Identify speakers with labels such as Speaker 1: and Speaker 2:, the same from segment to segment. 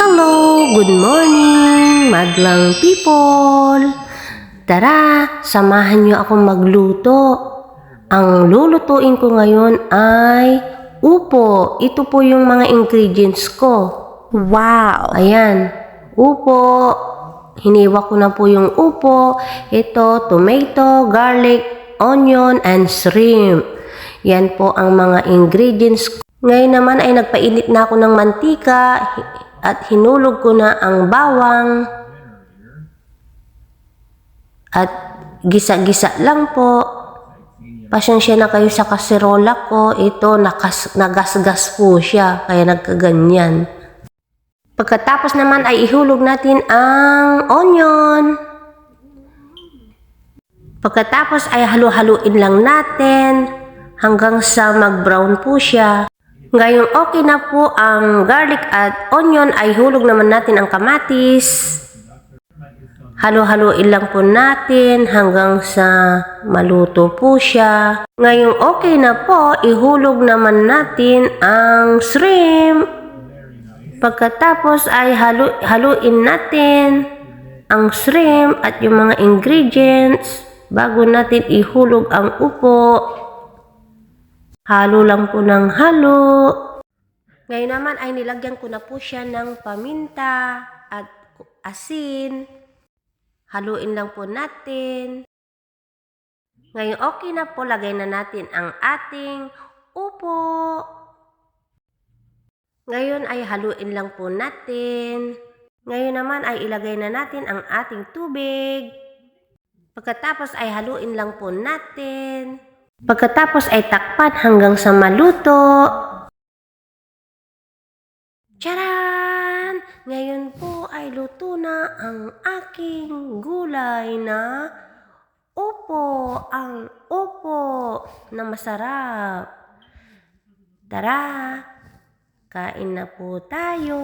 Speaker 1: Hello! Good morning, madlang people! Tara, samahan niyo akong magluto. Ang lulutuin ko ngayon ay upo. Ito po yung mga ingredients ko.
Speaker 2: Wow!
Speaker 1: Ayan, upo. Hiniwa ko na po yung upo. Ito, tomato, garlic, onion, and shrimp. Yan po ang mga ingredients ko. Ngayon naman ay nagpainit na ako ng mantika at hinulog ko na ang bawang at gisa-gisa lang po. Pasensya na kayo sa kaserola ko. Ito, nakas, nagasgas po siya. Kaya nagkaganyan. Pagkatapos naman ay ihulog natin ang onion. Pagkatapos ay halu-haluin lang natin hanggang sa mag-brown po siya. Ngayong okay na po ang garlic at onion ay hulog naman natin ang kamatis. Halo-haluin lang po natin hanggang sa maluto po siya. Ngayong okay na po, ihulog naman natin ang shrimp. Pagkatapos ay halu haluin natin ang shrimp at yung mga ingredients bago natin ihulog ang upo. Halo lang po ng halo. Ngayon naman ay nilagyan ko na po siya ng paminta at asin. Haluin lang po natin. Ngayon okay na po, lagay na natin ang ating upo. Ngayon ay haluin lang po natin. Ngayon naman ay ilagay na natin ang ating tubig. Pagkatapos ay haluin lang po natin. Pagkatapos ay takpan hanggang sa maluto. Charan! Ngayon po ay luto na ang aking gulay na upo. Ang upo na masarap. Tara! Kain na po tayo.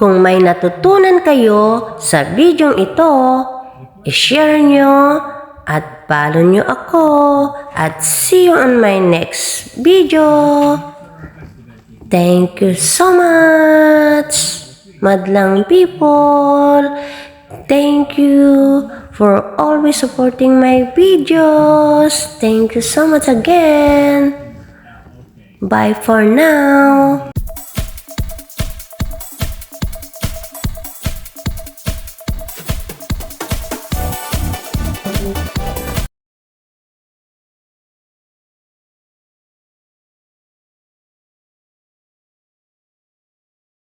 Speaker 1: Kung may natutunan kayo sa bidyong ito, i-share nyo at follow nyo ako at see you on my next video. Thank you so much, madlang people. Thank you for always supporting my videos. Thank you so much again. Bye for now. Thank you.